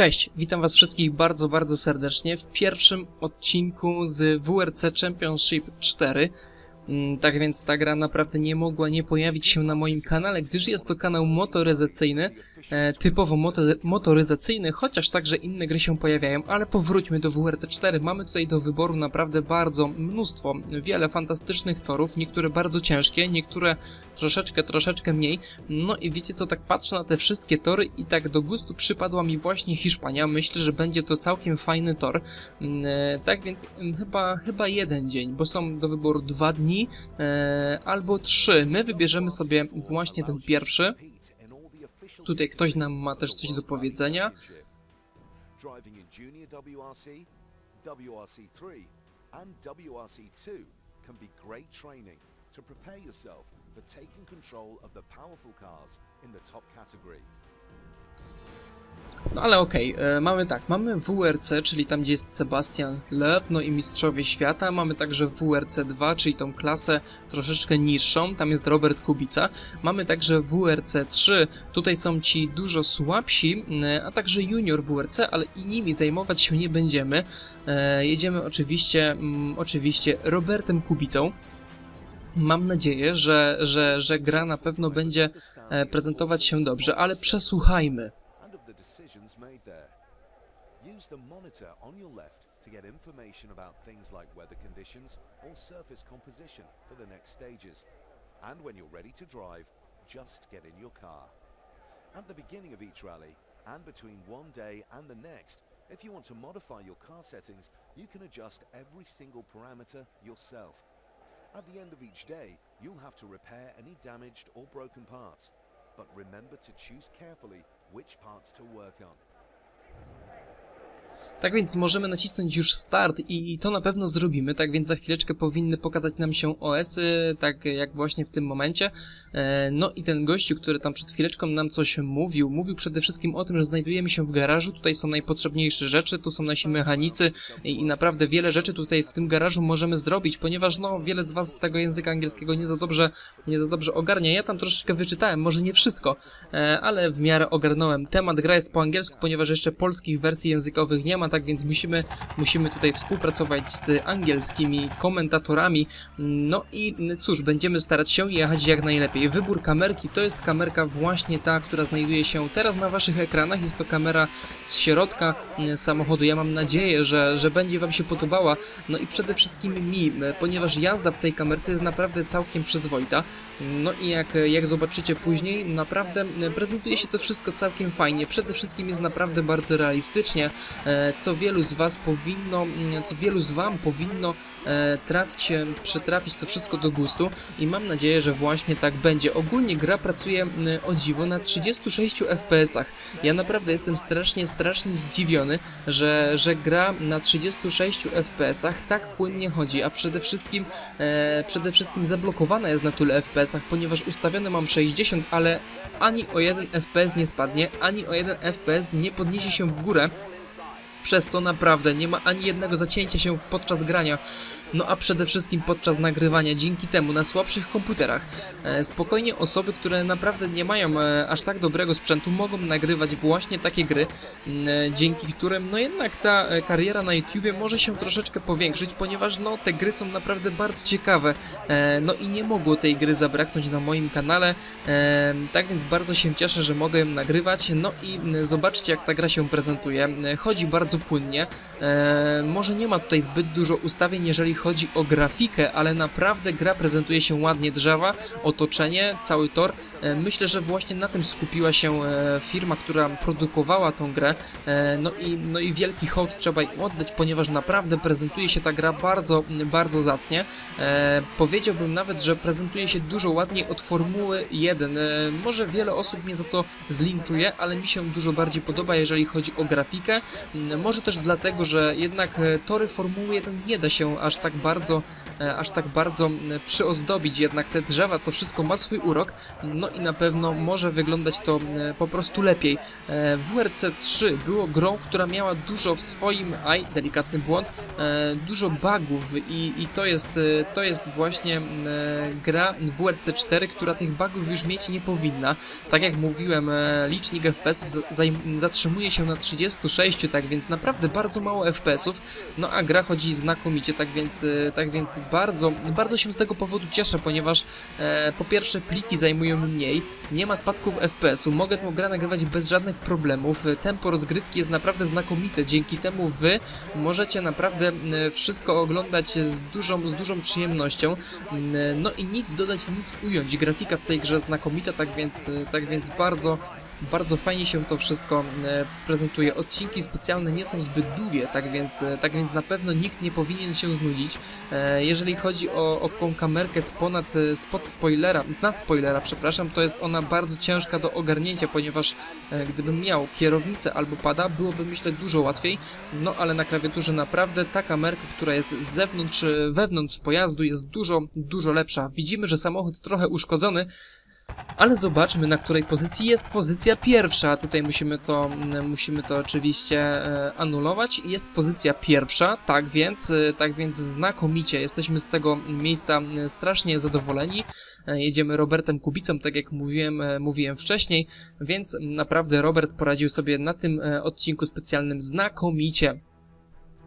Cześć, witam was wszystkich bardzo, bardzo serdecznie w pierwszym odcinku z WRC Championship 4. Mm, Tak więc ta gra naprawdę nie mogła nie pojawić się na moim kanale, gdyż jest to kanał motoryzacyjny, e, typowo moto motoryzacyjny, chociaż także inne gry się pojawiają, ale powróćmy do WRC 4. Mamy tutaj do wyboru naprawdę bardzo mnóstwo, wiele fantastycznych torów, niektóre bardzo ciężkie, niektóre troszeczkę, troszeczkę mniej. No i wiecie co, tak patrzę na te wszystkie tory i tak do gustu przypadła mi właśnie Hiszpania. Myślę, że będzie to całkiem fajny tor. Mm, e, Tak więc mm, chyba, chyba jeden dzień, bo są do wyboru dwa dni e, albo trzy. My wybierzemy sobie właśnie ten pierwszy. Tutaj ktoś nam ma też coś do powiedzenia. Driving in Junior WRC, WRC3 and WRC2 can be great training to prepare yourself for taking control of the powerful cars in the top category. No ale okej, e, mamy tak, mamy WRC, czyli tam gdzie jest Sebastian Loeb, no i Mistrzowie Świata, mamy także WRC 2, czyli tą klasę troszeczkę niższą, tam jest Robert Kubica, mamy także WRC 3, tutaj są ci dużo słabsi, m, a także Junior WRC, ale i nimi zajmować się nie będziemy. E, jedziemy oczywiście, mm, oczywiście Robertem Kubicą. Mam nadzieję, że, że, że gra na pewno będzie e, prezentować się dobrze, ale przesłuchajmy. Use the monitor on your left to get information about things like weather conditions or surface composition for the next stages. And when you're ready to drive, just get in your car. At the beginning of each rally and between one day and the next, if you want to modify your car settings, you can adjust every single parameter yourself. At the end of each day, you'll have to repair any damaged or broken parts. But remember to choose carefully which parts to work on. Tak więc możemy nacisnąć już start i, i to na pewno zrobimy, tak więc za chwileczkę powinny pokazać nam się OS-y, tak jak właśnie w tym momencie. E, no i ten gościu, który tam przed chwileczką nam coś mówił, mówił przede wszystkim o tym, że znajdujemy się w garażu, tutaj są najpotrzebniejsze rzeczy, tu są nasi mechanicy i, i naprawdę wiele rzeczy tutaj w tym garażu możemy zrobić, ponieważ no wiele z was tego języka angielskiego nie za dobrze, nie za dobrze ogarnia. Ja tam troszeczkę wyczytałem, może nie wszystko, e, ale w miarę ogarnąłem temat. Gra jest po angielsku, ponieważ jeszcze polskich wersji językowych nie ma, tak więc musimy, musimy tutaj współpracować z angielskimi komentatorami. No i cóż, będziemy starać się jechać jak najlepiej. Wybór kamerki to jest kamerka właśnie ta, która znajduje się teraz na waszych ekranach. Jest to kamera z środka mm, samochodu. Ja mam nadzieję, że, że będzie wam się podobała. No i przede wszystkim mi, ponieważ jazda w tej kamerce jest naprawdę całkiem przyzwoita. No i jak, jak zobaczycie później, naprawdę prezentuje się to wszystko całkiem fajnie. Przede wszystkim jest naprawdę bardzo realistycznie, e, co wielu z Was powinno, mm, co wielu z Wam powinno e, trafić, e, przytrafić to wszystko do gustu i mam nadzieję, że właśnie tak będzie. Ogólnie gra pracuje mm, o dziwo na 36 FPS-ach. Ja naprawdę jestem strasznie, strasznie zdziwiony, że, że gra na 36 FPS-ach tak płynnie chodzi, a przede wszystkim, e, przede wszystkim zablokowana jest na tyle FPS-ach, ponieważ ustawione mam 60, ale ani o jeden FPS nie spadnie, ani o jeden FPS nie podniesie się w górę przez co naprawdę nie ma ani jednego zacięcia się podczas grania, no a przede wszystkim podczas nagrywania. Dzięki temu na słabszych komputerach e, spokojnie osoby, które naprawdę nie mają e, aż tak dobrego sprzętu, mogą nagrywać właśnie takie gry, m, e, dzięki którym no jednak ta e, kariera na YouTubie może się troszeczkę powiększyć, ponieważ no te gry są naprawdę bardzo ciekawe. E, no i nie mogło tej gry zabraknąć na moim kanale, e, tak więc bardzo się cieszę, że mogę ją nagrywać. No i m, zobaczcie jak ta gra się prezentuje. E, Chodzi bardzo płynnie. E, może nie ma tutaj zbyt dużo ustawień, jeżeli chodzi o grafikę, ale naprawdę gra prezentuje się ładnie. Drzewa, otoczenie, cały tor. E, myślę, że właśnie na tym skupiła się e, firma, która produkowała tą grę. E, no, i, no i wielki hołd trzeba im oddać, ponieważ naprawdę prezentuje się ta gra bardzo, bardzo zacnie. E, powiedziałbym nawet, że prezentuje się dużo ładniej od Formuły 1. E, może wiele osób mnie za to zlinczuje, ale mi się dużo bardziej podoba, jeżeli chodzi o grafikę. Może też dlatego, że jednak e, tory Formuły 1 nie da się aż tak bardzo, e, aż tak bardzo przyozdobić, jednak te drzewa, to wszystko ma swój urok, no i na pewno może wyglądać to po prostu lepiej. E, WRC 3 było grą, która miała dużo w swoim, aj, delikatny błąd, dużo bugów i, i to jest, to jest właśnie gra WRC 4, która tych bugów już mieć nie powinna. Tak jak mówiłem, licznik zajm- zatrzymuje się na 36, tak więc naprawdę bardzo mało FPS-ów, no a gra chodzi znakomicie, tak więc, e, tak więc bardzo, bardzo się z tego powodu cieszę, ponieważ e, po pierwsze pliki zajmują mniej, nie ma spadków FPS-u, mogę tą grę nagrywać bez żadnych problemów, e, tempo rozgrywki jest naprawdę znakomite, dzięki temu wy możecie naprawdę wszystko oglądać z dużą, z dużą przyjemnością, no i nic dodać, nic ująć, grafika w tej grze znakomita, tak więc, e, tak więc bardzo bardzo fajnie się to wszystko e, prezentuje. Odcinki specjalne nie są zbyt długie, tak więc, e, tak więc na pewno nikt nie powinien się znudzić. E, Jeżeli chodzi o, o kamerkę z ponad, spod spoilera, z nad spoilera, przepraszam, to jest ona bardzo ciężka do ogarnięcia, ponieważ gdybym miał kierownicę albo pada, byłoby myślę dużo łatwiej, no ale na klawiaturze naprawdę ta kamerka, która jest z zewnątrz, wewnątrz pojazdu jest dużo, dużo lepsza. Widzimy, że samochód trochę uszkodzony, ale zobaczmy, na której pozycji jest pozycja pierwsza. Tutaj musimy to, mm, musimy to oczywiście e, anulować. Jest pozycja pierwsza, tak więc, e, tak więc znakomicie. Jesteśmy z tego miejsca strasznie zadowoleni. E, Jedziemy Robertem Kubicą, tak jak mówiłem, mówiłem wcześniej, więc naprawdę Robert poradził sobie na tym odcinku specjalnym znakomicie.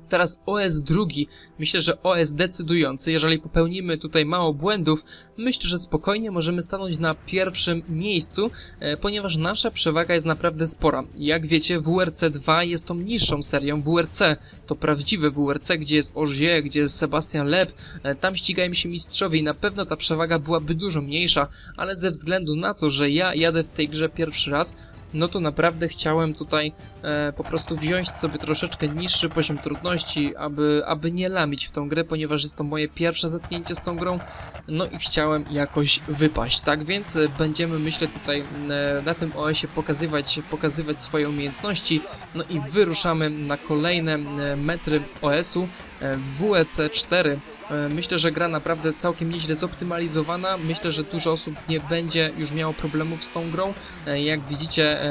Teraz OS drugi. Myślę, że OS decydujący. Jeżeli popełnimy tutaj mało błędów, myślę, że spokojnie możemy stanąć na pierwszym miejscu, e, ponieważ nasza przewaga jest naprawdę spora. Jak wiecie, WRC 2 jest tą niższą serią. WRC to prawdziwe WRC, gdzie jest Ogier, gdzie jest Sebastian Leb. E, Tam ścigają się mistrzowie i na pewno ta przewaga byłaby dużo mniejsza, ale ze względu na to, że ja jadę w tej grze pierwszy raz, no to naprawdę chciałem tutaj e, po prostu wziąć sobie troszeczkę niższy poziom trudności, aby, aby nie lamić w tą grę, ponieważ jest to moje pierwsze zetknięcie z tą grą, no i chciałem jakoś wypaść, tak więc e, będziemy myślę tutaj e, na tym OS-ie pokazywać, pokazywać swoje umiejętności, no i wyruszamy na kolejne e, metry OS-u e, WEC 4. E, Myślę, że gra naprawdę całkiem nieźle zoptymalizowana. Myślę, że dużo osób nie będzie już miało problemów z tą grą. E, Jak widzicie,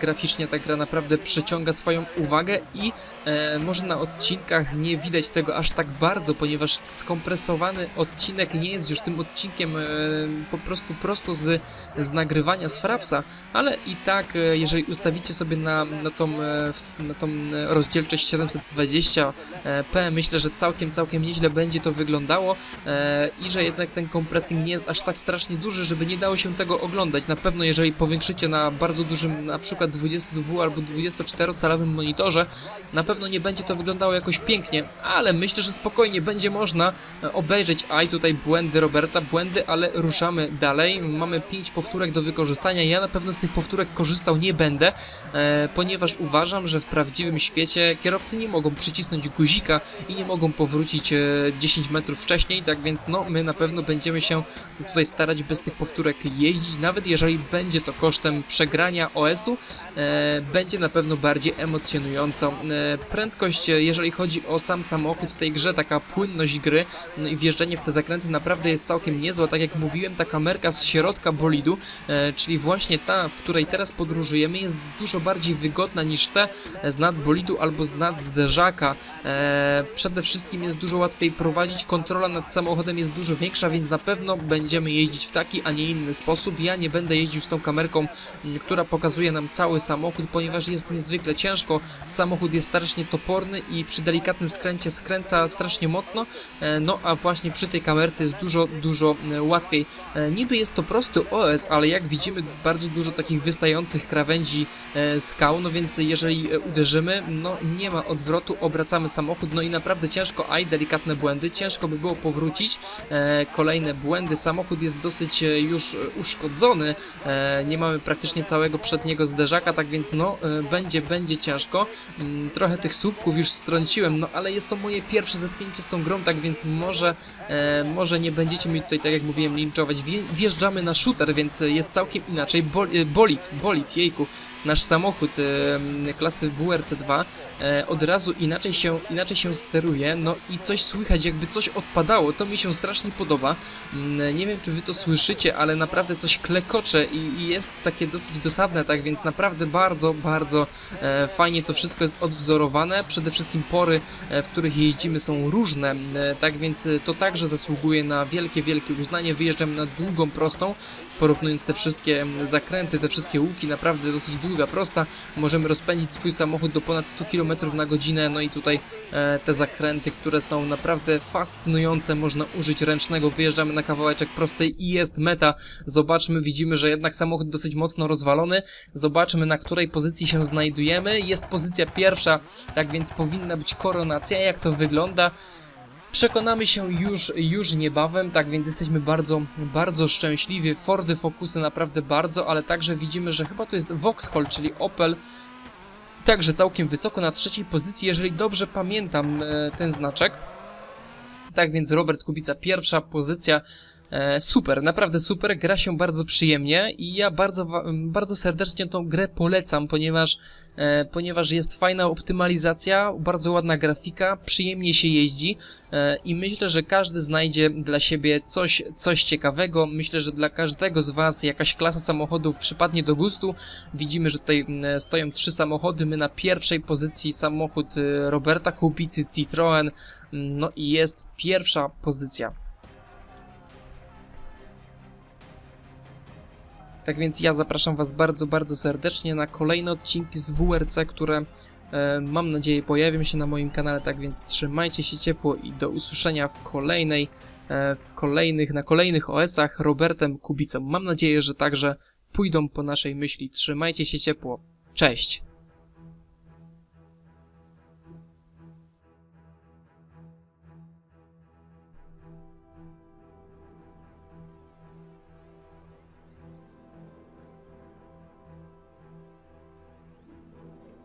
graficznie ta gra naprawdę przyciąga swoją uwagę i e, może na odcinkach nie widać tego aż tak bardzo, ponieważ skompresowany odcinek nie jest już tym odcinkiem e, po prostu prosto z, z nagrywania z Frapsa, ale i tak, e, jeżeli ustawicie sobie na, na, tą, e, na tą e, rozdzielczość 720p, myślę, że całkiem, całkiem nieźle będzie to wyglądało e, i że jednak ten kompresing nie jest aż tak strasznie duży, żeby nie dało się tego oglądać. Na pewno jeżeli powiększycie na bardzo dużym, na przykład 22 albo 24 calowym monitorze, na pewno nie będzie to wyglądało jakoś pięknie, ale myślę, że spokojnie będzie można e, obejrzeć. Aj, tutaj błędy Roberta, błędy, ale ruszamy dalej. Mamy 5 powtórek do wykorzystania. Ja na pewno z tych powtórek korzystał nie będę, e, ponieważ uważam, że w prawdziwym świecie kierowcy nie mogą przycisnąć guzika i nie mogą powrócić e, 10 metrów wcześniej, tak więc no, my na pewno będziemy się tutaj starać bez tych powtórek jeździć, nawet jeżeli będzie to kosztem przegrania OS-u, e, będzie na pewno bardziej emocjonująco. Prędkość, e, jeżeli chodzi o sam samochód w tej grze, taka płynność gry no i wjeżdżanie w te zakręty naprawdę jest całkiem niezła. Tak jak mówiłem, ta kamerka z środka bolidu, e, czyli właśnie ta, w której teraz podróżujemy, jest dużo bardziej wygodna niż te z nad bolidu albo z nad zderzaka. E, przede wszystkim jest dużo łatwiej prowadzić, kontrola nad samochodem jest dużo większa, więc na pewno będziemy jeździć w taki, a nie inny sposób. Ja nie będę jeździł z tą kamerką, która pokazuje nam cały samochód, ponieważ jest niezwykle ciężko. Samochód jest strasznie toporny i przy delikatnym skręcie skręca strasznie mocno, e, no a właśnie przy tej kamerce jest dużo, dużo e, łatwiej. E, Niby jest to prosty OS, ale jak widzimy bardzo dużo takich wystających krawędzi skał, no więc jeżeli uderzymy, no nie ma odwrotu, obracamy samochód, no i naprawdę ciężko, aj delikatne błędy, ciężko by było powrócić, kolejne błędy, samochód jest dosyć już uszkodzony, nie mamy praktycznie całego przedniego zderzaka, tak więc no będzie, będzie ciężko, Mm, trochę tych słupków już strąciłem, no ale jest to moje pierwsze zetknięcie z tą grą, tak więc może, e, może nie będziecie mi tutaj, tak jak mówiłem, linczować, Wje, wjeżdżamy na shooter, więc jest całkiem inaczej, Bol, e, jejku, nasz samochód klasy WRC2 e, od razu inaczej się, inaczej się steruje, no i coś słychać, jakby coś odpadało, to mi się strasznie podoba. Mm, Nie wiem, czy wy to słyszycie, ale naprawdę coś klekocze i, i jest takie dosyć dosadne, tak więc naprawdę bardzo, bardzo e, fajnie to wszystko jest odwzorowane. Przede wszystkim pory, e, w których jeździmy są różne, tak więc to także zasługuje na wielkie, wielkie uznanie. Wyjeżdżam na długą prostą, porównując te wszystkie zakręty, te wszystkie łuki, naprawdę dosyć długa prosta. Możemy rozpędzić swój samochód do ponad 100 km na godzinę, no i tutaj e, te zakręty, które są naprawdę fascynujące, można użyć ręcznego, wyjeżdżamy na kawałeczek prostej i jest meta. Zobaczmy, widzimy, że jednak samochód dosyć mocno rozwalony. Zobaczmy, na której pozycji się znajdujemy. Jest pozycja pierwsza, tak więc powinna być koronacja. Jak to wygląda? Przekonamy się już, już niebawem, tak więc jesteśmy bardzo, bardzo szczęśliwi. Fordy, Focusy naprawdę bardzo, ale także widzimy, że chyba to jest Vauxhall, czyli Opel. Także całkiem wysoko na trzeciej pozycji, jeżeli dobrze pamiętam e, ten znaczek. Tak więc Robert Kubica, pierwsza pozycja. E, super, naprawdę super, gra się bardzo przyjemnie i ja bardzo, bardzo serdecznie tą grę polecam, ponieważ, e, ponieważ jest fajna optymalizacja, bardzo ładna grafika, przyjemnie się jeździ e, i myślę, że każdy znajdzie dla siebie coś, coś ciekawego. Myślę, że dla każdego z Was jakaś klasa samochodów przypadnie do gustu. Widzimy, że tutaj stoją trzy samochody, my na pierwszej pozycji samochód Roberta Kubicy Citroen, no i jest pierwsza pozycja. Tak więc ja zapraszam Was bardzo, bardzo serdecznie na kolejne odcinki z WRC, które e, mam nadzieję pojawią się na moim kanale. Tak więc trzymajcie się ciepło i do usłyszenia w kolejnej, e, w kolejnych, na kolejnych OS-ach Robertem Kubicą. Mam nadzieję, że także pójdą po naszej myśli. Trzymajcie się ciepło. Cześć!